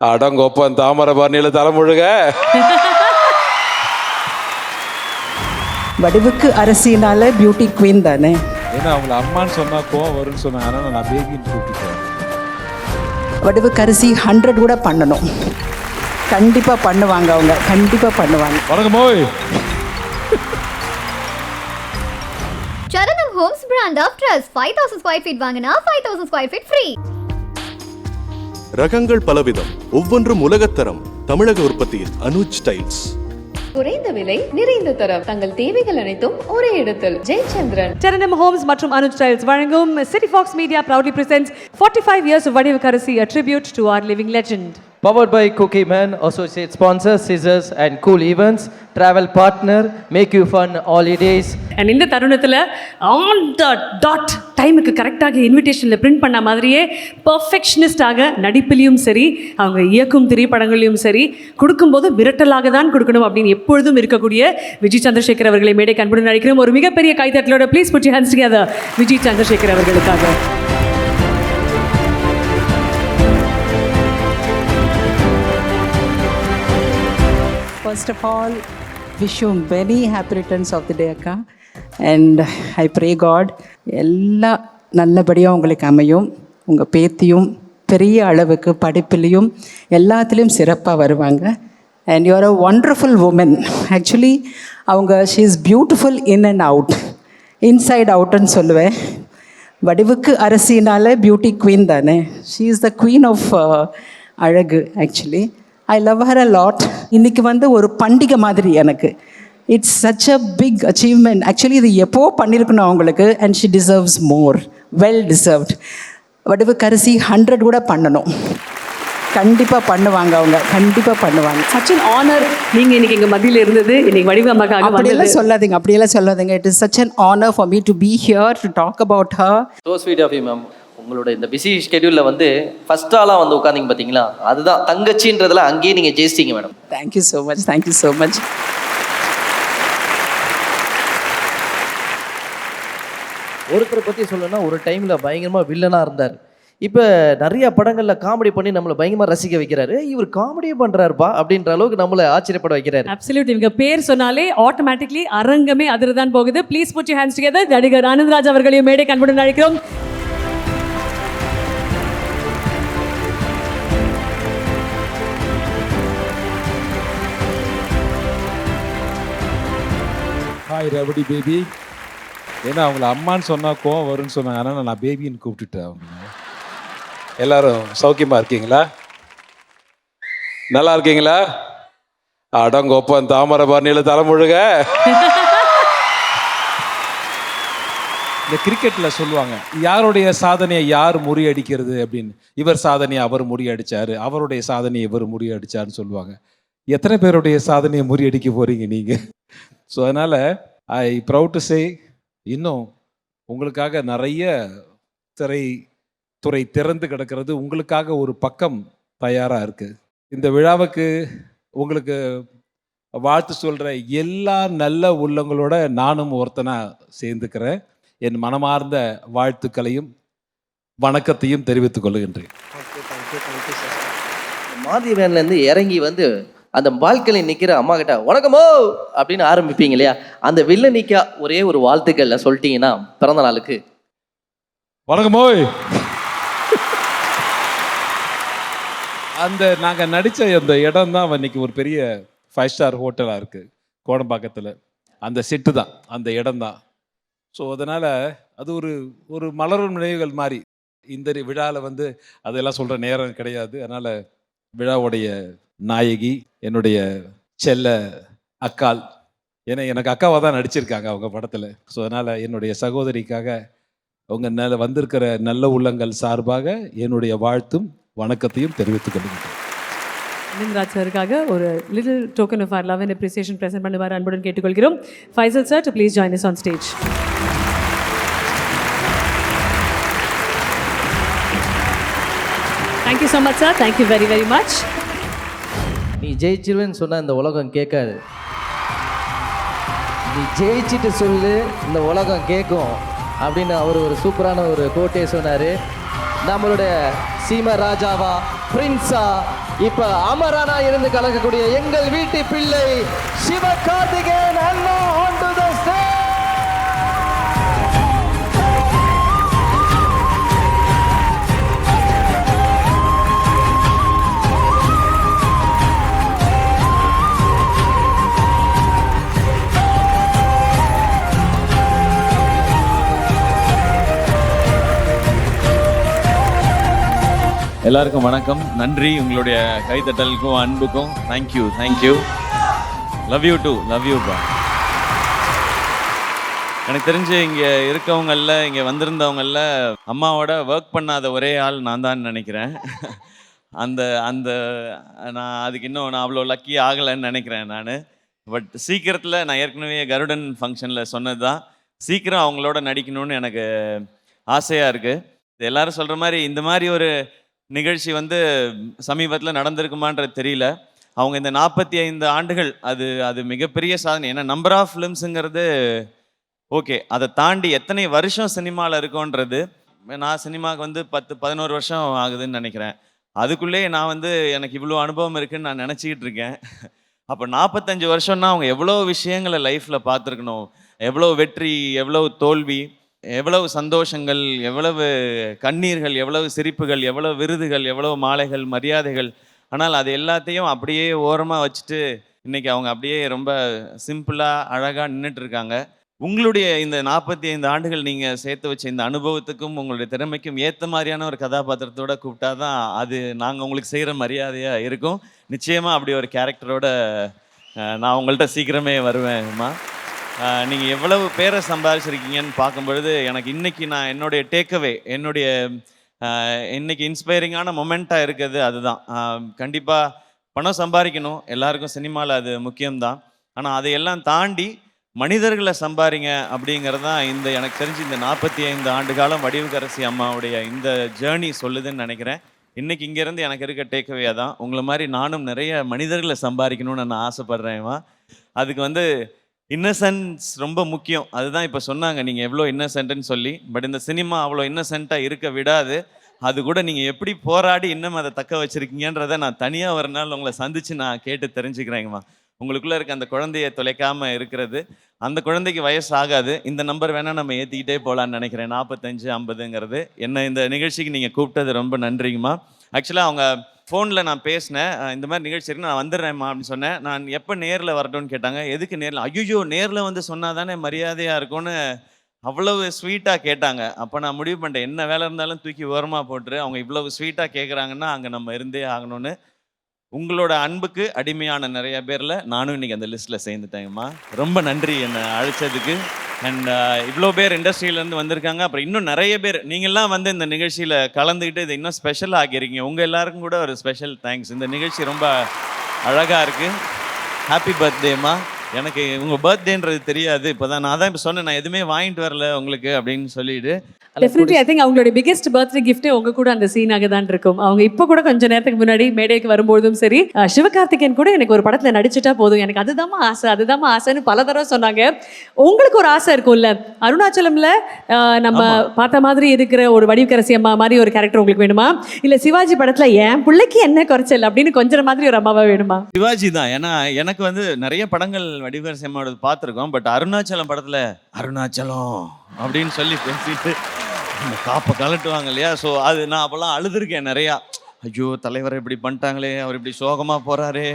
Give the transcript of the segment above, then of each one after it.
அடங்கொப்பன் தாமரை பரணியில தலைமுழுக வடிவுக்கு அரசினால beauty queen தானே? ஏன்னா அவங்கள அம்மான்னு சொன்னா கோவம் வரும்னு சொன்னாங்க அதனால நான் பேபின்னு கூப்பிட்டுட்டேன் வடிவுக்கு அரிசி ஹண்ட்ரட் கூட பண்ணணும். கண்டிப்பாக பண்ணுவாங்க அவங்க கண்டிப்பாக பண்ணுவாங்க. வணக்கம் ஓய் Saranam Homes brand of trust five thousand square feet வாங்கினா five thousand square feet free ரகங்கள் பலவிதம். ஒவ்வொன்றும் உலகத்தரம் தமிழக உற்பத்தியில் அனுஜ் டைல்ஸ். குறைந்த விலை நிறைந்த தரம். தங்கள் தேவைகள் அனைத்தும் ஒரே இடத்தில். ஜெயச்சந்திரன். சரணம் ஹோம்ஸ் மற்றும் அனுஜ் ஸ்டைல்ஸ் வழங்கும் City Fox Media proudly presents 45 years of Vadivukkarasi tribute to our living legend. Powered by Cookie Man, associate sponsor, Scissors and Cool Events, travel partner, make you fun holidays. And இந்த தருணத்தில் on the dot டைமுக்கு கரெக்டாக இன்விடேஷனில் print பண்ண மாதிரியே பர்ஃபெக்ஷனிஸ்டாக நடிப்பிலையும் சரி அவங்க இயக்கும் திரைப்படங்களையும் சரி கொடுக்கும்போது மிரட்டலாக தான் கொடுக்கணும் அப்படின்னு எப்பொழுதும் இருக்கக்கூடிய விஜய் சந்திரசேகர் அவர்களை மேடை கண்புடன் நடிக்கிறோம் ஒரு மிகப்பெரிய கைத்தட்டலோட please put hands together Vijay Chandrasekhar அவர்களுக்காக first of all wish you very happy returns of the day அக்கா. அண்ட் ஐ ப்ரே காட் எல்லாம் நல்லபடியாக உங்களுக்கு அமையும். உங்கள் பேத்தியும் பெரிய அளவுக்கு படிப்புலேயும் எல்லாத்துலேயும் சிறப்பாக வருவாங்க. And you're a wonderful woman actually அவங்க she is beautiful in and out inside அவுட்டுன்னு சொல்லுவேன். வடிவுக்கு அரசினால பியூட்டி குவீன் தானே. She is the queen of அழகு actually I love her a lot இன்னைக்கு வந்து ஒரு பண்டிகை மாதிரி எனக்கு. It's such a big achievement actually இது எப்போ பண்ணியிருக்கணும் அவங்களுக்கு? And she deserves more well deserved வடிவுக்கு அரிசி ஹண்ட்ரட் கூட பண்ணணும். கண்டிப்பாக பண்ணுவாங்க அவங்க. கண்டிப்பாக பண்ணுவாங்க. சச் அன் ஆனர் நீங்க இன்னைக்கு எங்க மத்தியில இருந்தது. இன்னைக்கு வடிவமைக்காக அப்படியெல்லாம் சொல்லாதீங்க. அப்படியெல்லாம் சொல்லாதீங்க. It is such an honour for me to be here to talk about her So sweet of you, ma'am. உங்களோட இந்த பிஸி ஷெடியூலில் வந்து ஃபர்ஸ்ட் ஆளாக வந்து உட்காந்தீங்க பார்த்தீங்களா அதுதான் தங்கச்சின்றதுல அங்கேயே நீங்கள் ஜெயிச்சிட்டீங்க madam thank you so much thank you so much ஒருத்தரை பற்றி சொல்லணும்னா ஒரு டைமில் பயங்கரமாக வில்லனாக இருந்தார். இப்போ நிறைய படங்களில் காமெடி பண்ணி நம்மளை பயங்கரமாக ரசிக்க வைக்கிறாரு. இவர் காமெடியே பண்ணுறாருப்பா அப்படின்ற அளவுக்கு நம்மளை ஆச்சரியப்பட வைக்கிறாரு. அப்சல்யூட் இவங்க பேர் சொன்னாலே ஆட்டோமேட்டிக்லி அரங்கமே அதிர்தான் போகுது. Please put you hands together நடிகர் ஆனந்த்ராஜ் அவர்களையும் மேடை கண்புடன் அழைக்கிறோம். ஹாய் ரபடி பேபி ஏன்னா அவங்கள அம்மான்னு சொன்னா கோவம் வரும்னு சொன்னாங்க. ஆனால் நான் பேபின்னு கூப்பிட்டுட்டேன் அவங்க எல்லாரும் சௌக்கியமா இருக்கீங்களா? நல்லா இருக்கீங்களா? அடங்கொப்பன் தாமரை பரணியில தலைமுழுக. இந்த கிரிக்கெட்ல சொல்லுவாங்க யாருடைய சாதனையை யார் முறியடிக்கிறது? அப்படின்னு. இவர் சாதனையை அவர் முறியடிச்சாரு. அவருடைய சாதனையை இவர் முறியடிச்சாருன்னு சொல்லுவாங்க. எத்தனை பேருடைய சாதனையை முறியடிக்க போறீங்க நீங்க? ஸோ அதனால் ஐ ப்ரவுட் டு சே இன்னும் உங்களுக்காக நிறைய திரை துறை திறந்து கிடக்கிறது உங்களுக்காக ஒரு பக்கம் தயாராக இருக்குது இந்த விழாவுக்கு உங்களுக்கு வாழ்த்து சொல்கிற எல்லா நல்ல உள்ளங்களோட நானும் ஒருத்தனாக சேர்ந்துக்கிறேன். என் மனமார்ந்த வாழ்த்துக்களையும் வணக்கத்தையும் தெரிவித்துக் கொள்கின்றேன். மாதி வேன்லேருந்து இறங்கி வந்து அந்த பால்கனி நிற்கிற அம்மா கிட்ட வணக்கமோ அப்படின்னு ஆரம்பிப்பீங்க இல்லையா? அந்த வில்லனிக்கா ஒரே ஒரு வாழ்த்துக்கள்ல சொல்லிட்டீங்கன்னா பிறந்த நாளுக்கு. வணக்கமோ அந்த நாங்கள் நடித்த அந்த இடம் தான் இன்னைக்கு ஒரு பெரிய ஃபைவ் ஸ்டார் ஹோட்டலாக இருக்குது கோடம்பாக்கத்தில் அந்த செட்டு தான் அந்த இடம் தான். ஸோ அதனால் அது ஒரு ஒரு மலரும் நினைவுகள் மாதிரி இந்த விழாவில் வந்து அதெல்லாம் சொல்கிற நேரம் கிடையாது. அதனால் விழாவுடைய நாயகி என்னுடைய செல்ல அக்கால் ஏன்னா எனக்கு அக்காவாக தான் நடிச்சிருக்காங்க அவங்க படத்தில். ஸோ அதனால் என்னுடைய சகோதரிக்காக அவங்க நல்ல வந்திருக்கிற நல்ல உள்ளங்கள் சார்பாக என்னுடைய வாழ்த்தும் வணக்கத்தையும் தெரிவித்துக் கொள்கிறேன். ஆனந்த்ராஜ் ஒரு little token of our love and appreciation present பண்ணுவார் அன்புடன் கேட்டுக்கொள்கிறோம். Faisal sir to please join us on stage thank you so much sir thank you very very much நீ ஜெயிச்சிருவேன்னு சொன்னால் இந்த உலகம் கேட்காது. நீ ஜெயிச்சிட்டு சொல்லு இந்த உலகம் கேட்கும் அப்படின்னு அவர் ஒரு சூப்பரான ஒரு கோட்டையை சொன்னார். நம்மளுடைய சீம ராஜாவா பிரின்ஸா இப்ப அமரானா இருந்து கலக்கக்கூடிய எங்கள் வீட்டு பிள்ளை சிவ சிவகார்த்திகேயன் அண்ணா. எல்லாருக்கும் வணக்கம். நன்றி. உங்களுடைய கைத்தட்டலுக்கும் அன்புக்கும். Thank you thank you love you too love you பா எனக்கு தெரிஞ்சு இங்கே இருக்கவங்களில் இங்கே வந்திருந்தவங்களில் அம்மாவோட ஒர்க் பண்ணாத ஒரே ஆள் நான் தான் நினைக்கிறேன். அந்த அந்த நான் அதுக்கு இன்னும் நான் அவ்வளோ லக்கி ஆகலைன்னு நினைக்கிறேன் நான். பட் சீக்கிரத்தில் நான் ஏற்கனவே கருடன் ஃபங்க்ஷனில் சொன்னது தான் சீக்கிரம் அவங்களோட நடிக்கணும்னு எனக்கு ஆசையாக இருக்குது எல்லோரும் சொல்கிற மாதிரி இந்த மாதிரி ஒரு நிகழ்ச்சி வந்து சமீபத்தில் நடந்திருக்குமான்றது தெரியல. அவங்க இந்த நாற்பத்தி ஐந்து ஆண்டுகள் அது அது மிகப்பெரிய சாதனை. ஏன்னா நம்பர் ஆஃப் ஃபிலிம்ஸுங்கிறது ஓகே அதை தாண்டி எத்தனை வருஷம் சினிமாவில் இருக்கோன்றது நான் சினிமாவுக்கு வந்து பத்து பதினோரு வருஷம் ஆகுதுன்னு நினைக்கிறேன். அதுக்குள்ளேயே நான் வந்து எனக்கு இவ்வளோ அனுபவம் இருக்குன்னு நான் நினச்சிக்கிட்டு இருக்கேன். அப்போ நாற்பத்தஞ்சு வருஷம்னா அவங்க எவ்வளோ விஷயங்களை லைஃப்பில் பார்த்துருக்கணும்? எவ்வளோ வெற்றி எவ்வளோ தோல்வி? எவ்வளவு சந்தோஷங்கள் எவ்வளவு கண்ணீர்கள் எவ்வளவு சிரிப்புகள் எவ்வளவு விருதுகள் எவ்வளவு மாலைகள் மரியாதைகள். ஆனால் அது எல்லாத்தையும் அப்படியே ஓரமாக வச்சுட்டு இன்னைக்கு அவங்க அப்படியே ரொம்ப சிம்பிளாக அழகாக நின்றுட்டு இருக்காங்க உங்களுடைய இந்த நாற்பத்தி ஐந்து ஆண்டுகள் நீங்கள் சேர்த்து வச்ச இந்த அனுபவத்துக்கும் உங்களுடைய திறமைக்கும் ஏற்ற மாதிரியான ஒரு கதாபாத்திரத்தோட கூப்பிட்டா தான் அது நாங்கள் உங்களுக்கு செய்கிற மரியாதையாக இருக்கும். நிச்சயமாக அப்படி ஒரு கேரக்டரோட நான் உங்கள்கிட்ட சீக்கிரமே வருவேன்மா நீங்கள் எவ்வளவு பேரை சம்பாதிச்சிருக்கீங்கன்னு பார்க்கும்பொழுது எனக்கு இன்னைக்கு நான் என்னுடைய டேக்அவே என்னுடைய இன்னைக்கு இன்ஸ்பைரிங்கான மொமெண்ட்டாக இருக்கிறது அதுதான். கண்டிப்பாக பணம் சம்பாதிக்கணும் எல்லாருக்கும் சினிமாவில் அது முக்கியம்தான். ஆனால் அதையெல்லாம் தாண்டி மனிதர்களை சம்பாதிங்க அப்படிங்கிறது தான் இந்த எனக்கு தெரிஞ்சு இந்த நாற்பத்தி ஐந்து ஆண்டு காலம் வடிவுக்கரசி அம்மாவுடைய இந்த ஜேர்னி சொல்லுதுன்னு நினைக்கிறேன். இன்றைக்கி இங்கேருந்து எனக்கு இருக்க டேக்அவே தான் உங்களை மாதிரி நானும் நிறைய மனிதர்களை சம்பாதிக்கணும்னு நான் ஆசைப்பட்றேன்மா அதுக்கு வந்து இன்னசென்ஸ் ரொம்ப முக்கியம். அதுதான் இப்போ சொன்னாங்க நீங்கள் எவ்வளோ இன்னசென்ட்னு சொல்லி. பட் இந்த சினிமா அவ்வளோ இன்னசென்ட்டாக இருக்க விடாது. அது கூட நீங்கள் எப்படி போராடி இன்னும் அதை தக்க வச்சுருக்கீங்கன்றத நான் தனியாக ஒரு நாள் உங்களை சந்தித்து நான் கேட்டு தெரிஞ்சுக்கிறேங்கம்மா உங்களுக்குள்ளே இருக்க அந்த குழந்தைய தொலைக்காமல் இருக்கிறது. அந்த குழந்தைக்கு வயசு ஆகாது. இந்த நம்பர் வேணால் நம்ம ஏற்றிக்கிட்டே போகலான்னு நினைக்கிறேன். நாற்பத்தஞ்சு ஐம்பதுங்கிறது. என்ன இந்த நிகழ்ச்சிக்கு நீங்கள் கூப்பிட்டது ரொம்ப நன்றிங்கம்மா. ஆக்சுவலாக அவங்க ஃபோனில் நான் பேசினேன் இந்த மாதிரி நிகழ்ச்சி நான் வந்துடுறேன்மா அப்படின்னு சொன்னேன். நான் எப்போ நேரில் வரட்டும்னு கேட்டாங்க. எதுக்கு நேரில்? ஐயோ நேரில் வந்து சொன்னால் தானே மரியாதையாக இருக்கும்னு அவ்வளவு ஸ்வீட்டாக கேட்டாங்க. அப்போ நான் முடிவு பண்ணிட்டேன். என்ன வேலை இருந்தாலும் தூக்கி ஓரமாக போட்டுரு. அவங்க இவ்வளவு ஸ்வீட்டாக கேட்குறாங்கன்னா அங்கே நம்ம இருந்தே ஆகணும்னு. உங்களோட அன்புக்கு அடிமையான நிறைய பேரில் நானும் இன்றைக்கி அந்த லிஸ்ட்டில் சேர்ந்துட்டேங்கம்மா. ரொம்ப நன்றி என்னை அழைச்சதுக்கு. அண்ட் uh, இவ்வளோ பேர் இண்டஸ்ட்ரியிலேருந்து வந்திருக்காங்க. அப்புறம் இன்னும் நிறைய பேர் நீங்கள்லாம் வந்து இந்த நிகழ்ச்சியில் கலந்துக்கிட்டு இதை இன்னும் ஸ்பெஷல் ஆக்கியிருக்கீங்க. உங்கள் எல்லாருக்கும் கூட ஒரு ஸ்பெஷல் தேங்க்ஸ் இந்த நிகழ்ச்சி ரொம்ப அழகாக இருக்குது ஹாப்பி பர்த்டேம்மா எனக்கு உங்கள் பர்த்டேன்றது தெரியாது. இப்போ தான் நான் தான் இப்போ சொன்னேன் நான் எதுவுமே வாங்கிட்டு வரல உங்களுக்கு அப்படின்னு சொல்லிட்டு. டெஃபினெட்லி ஐ திங்க் அவங்களுடைய பிகெஸ்ட் பர்த்டே கிஃப்ட்டே உங்க கூட அந்த சீனாக தான் இருக்கும். அவங்க இப்போ கூட கொஞ்ச நேரத்துக்கு முன்னாடி மேடைக்கு வரும்போதும் சரி சிவகார்த்திகேயன் கூட எனக்கு ஒரு படத்துல நடிச்சிட்டா போதும். எனக்கு அதுதாம்மா ஆசை அதுதாம்மா ஆசைன்னு பல தடவை சொன்னாங்க. உங்களுக்கு ஒரு ஆசை இருக்கும்ல? அருணாச்சலம்ல நம்ம பார்த்த மாதிரி இருக்கிற ஒரு வடிவக்கரசி அம்மா மாதிரி ஒரு கேரக்டர் உங்களுக்கு வேணுமா? இல்ல சிவாஜி படத்துல என் பிள்ளைக்கு என்ன குறைச்சல் அப்படின்னு கொஞ்சம் மாதிரி ஒரு அம்மாவா வேணுமா? சிவாஜி தான். ஏன்னா எனக்கு வந்து நிறைய படங்கள் வடிவேல் செம்மாவோட பார்த்துருக்கோம். பட் அருணாச்சலம் படத்தில் அருணாச்சலம் அப்படின்னு சொல்லி பேசிட்டு அந்த காப்பை கலட்டுவாங்க இல்லையா? ஸோ அது நான் அப்போல்லாம் அழுதுருக்கேன் நிறையா. ஐயோ தலைவர் இப்படி பண்ணிட்டாங்களே அவர் இப்படி சோகமாக போகிறாரே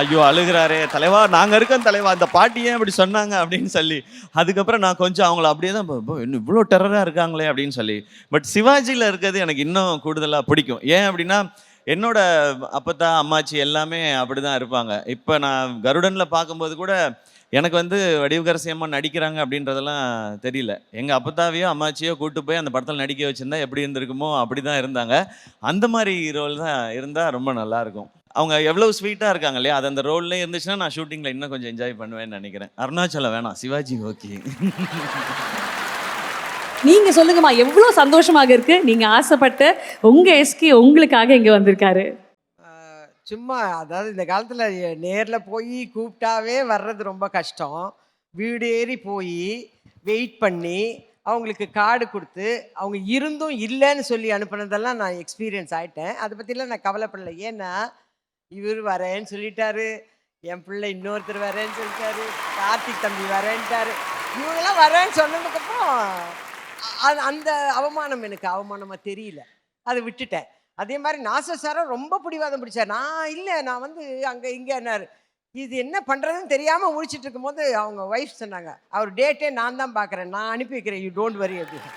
ஐயோ அழுகிறாரே. தலைவா நாங்கள் இருக்கோம் தலைவா அந்த பாட்டி ஏன் இப்படி சொன்னாங்க அப்படின்னு சொல்லி. அதுக்கப்புறம் நான் கொஞ்சம் அவங்கள அப்படியே தான் இன்னும் இவ்வளோ டெரராக இருக்காங்களே? அப்படின்னு சொல்லி. பட் சிவாஜியில் இருக்கிறது எனக்கு இன்னும் கூடுதலாக பிடிக்கும். ஏன் அப்படின்னா என்னோட அப்பத்தா அம்மாச்சி எல்லாமே அப்படி தான் இருப்பாங்க. இப்போ நான் கருடனில் பார்க்கும்போது கூட எனக்கு வந்து வடிவகரசி அம்மா நடிக்கிறாங்க அப்படின்றதெல்லாம் தெரியல. எங்கள் அப்பத்தாவையோ அம்மாச்சியோ கூட்டு போய் அந்த படத்தில் நடிக்க வச்சிருந்தா எப்படி இருந்திருக்குமோ அப்படி தான் இருந்தாங்க. அந்த மாதிரி ரோல் தான் இருந்தால் ரொம்ப நல்லாயிருக்கும் அவங்க எவ்வளோ ஸ்வீட்டாக இருக்காங்க இல்லையா? அது அந்த ரோல்லே இருந்துச்சுன்னா நான் ஷூட்டிங்கில் இன்னும் கொஞ்சம் என்ஜாய் பண்ணுவேன்னு நினைக்கிறேன். அருணாச்சலம் வேணாம். சிவாஜி ஓகே. நீங்க சொல்லுங்கம்மா எவ்வளவு சந்தோஷமாக இருக்கு? நீங்க ஆசைப்பட்ட உங்க எஸ்கே உங்களுக்காக இங்க வந்திருக்காரு. சும்மா அதாவது இந்த காலத்தில் நேரில் போய் கூப்பிட்டாவே வர்றது ரொம்ப கஷ்டம். வீடு ஏறி போய் வெயிட் பண்ணி அவங்களுக்கு கார்டு கொடுத்து அவங்க இருந்தும் இல்லைன்னு சொல்லி அனுப்புனதெல்லாம் நான் எக்ஸ்பீரியன்ஸ் ஆயிட்டேன். அதை பற்றிலாம் நான் கவலைப்படல. ஏன்னா இவர் வரேன்னு சொல்லிட்டாரு என் பிள்ளை இன்னொருத்தர் வரேன்னு சொல்லிட்டாரு கார்த்திக் தம்பி வரேன்ட்டாரு. இவங்கெல்லாம் வரேன்னு சொன்னதுக்கப்புறம் அது அந்த அவமானம் எனக்கு அவமானமாக தெரியல. அதை விட்டுட்டேன். அதே மாதிரி நாசர் சாரை ரொம்ப பிடிவாதம் பிடிச்சார். நான் இல்லை நான் வந்து அங்கே இங்கே என்னார். இது என்ன பண்ணுறதுன்னு தெரியாமல் முழிச்சிட்டு இருக்கும்போது அவங்க ஒய்ஃப் சொன்னாங்க அவர் டேட்டே நான் தான் பார்க்குறேன் நான் அனுப்பி வைக்கிறேன். யூ டோன்ட் வரி அப்படின்னு.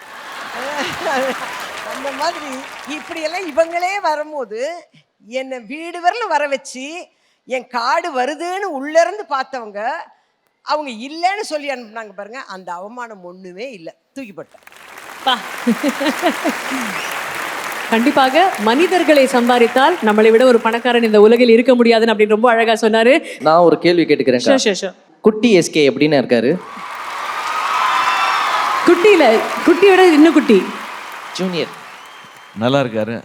அந்த மாதிரி இப்படியெல்லாம் இவங்களே வரும்போது என்னை வீடு வரல வர வச்சு என் காடு வருதுன்னு உள்ளேருந்து பார்த்தவங்க அவங்க இல்லைன்னு சொல்லி அனுப்புனாங்க பாருங்க. அந்த அவமானம் ஒன்றுமே இல்லை. தூக்கிப்பட்டேன். பா. கண்டிப்பாக மனிதர்களை சம்பாதித்தால் நம்மளை விட ஒரு பணக்காரன் இந்த உலகில் இருக்க முடியாதுன்னு அப்படின்னு ரொம்ப அழகா சொன்னாரு. நான் ஒரு கேள்வி கேட்டுக்கிறேன் குட்டி எஸ்கே எப்படின்னு இருக்காரு? குட்டியில குட்டியோட இன்னும் குட்டி. ஜூனியர் நல்லா இருக்காரு.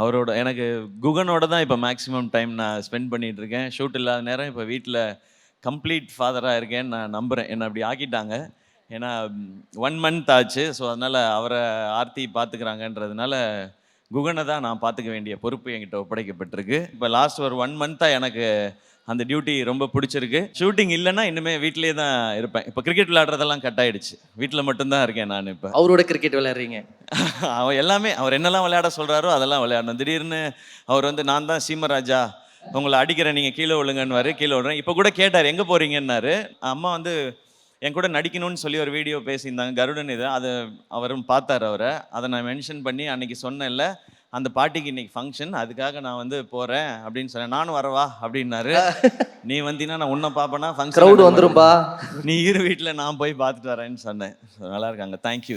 அவரோட எனக்கு குகனோட தான் இப்போ மேக்ஸிமம் டைம் நான் ஸ்பெண்ட் பண்ணிட்டு இருக்கேன். ஷூட் இல்லாத நேரம் இப்போ வீட்டில் கம்ப்ளீட் ஃபாதராக இருக்கேன்னு நான் நம்புகிறேன் என்னை அப்படி ஆக்கிட்டாங்க. ஏன்னா ஒன் மந்த் ஆச்சு. ஸோ அதனால் அவரை ஆர்த்தி பார்த்துக்கிறாங்கன்றதுனால குகனை தான் நான் பார்த்துக்க வேண்டிய பொறுப்பு என்கிட்ட ஒப்படைக்கப்பட்டிருக்கு. இப்போ லாஸ்ட் ஒரு ஒன் மந்த்தாக எனக்கு அந்த டியூட்டி ரொம்ப பிடிச்சிருக்கு. ஷூட்டிங் இல்லைன்னா இன்னுமே வீட்டிலேயே தான் இருப்பேன். இப்போ கிரிக்கெட் விளையாடுறதெல்லாம் கட் ஆயிடுச்சு. வீட்டில் மட்டும்தான் இருக்கேன் நான் இப்போ. அவரோட கிரிக்கெட் விளையாடுறீங்க? அவர் எல்லாமே அவர் என்னெல்லாம் விளையாட சொல்றாரோ அதெல்லாம் விளையாடணும். திடீர்னு அவர் வந்து நான் தான் சீமராஜா உங்களை அடிக்கிறேன் நீங்கள் கீழே விழுங்கன்னு கீழே விழுறேன் இப்போ கூட கேட்டார் எங்கே போறீங்கன்னாரு? அம்மா வந்து என் கூட நடிக்கணும்னு சொல்லி ஒரு வீடியோ பேசியிருந்தாங்க கருடன் இது. அதை அவரும் பார்த்தார் அவரை. அதை நான் மென்ஷன் பண்ணி அன்னைக்கு சொன்னேன்ல அந்த பாட்டிக்கு இன்னைக்கு ஃபங்க்ஷன் அதுக்காக நான் வந்து போகிறேன் அப்படின்னு சொன்னேன். நானும் வரவா அப்படின்னாரு. நீ வந்தீங்கன்னா நான் உன்னை பார்ப்பேனா? ஃபங்க்ஷன் வந்துரும்பா. நீ இரு வீட்டில் நான் போய் பார்த்துட்டு வரேன்னு சொன்னேன். நல்லா இருக்காங்க தேங்க்யூ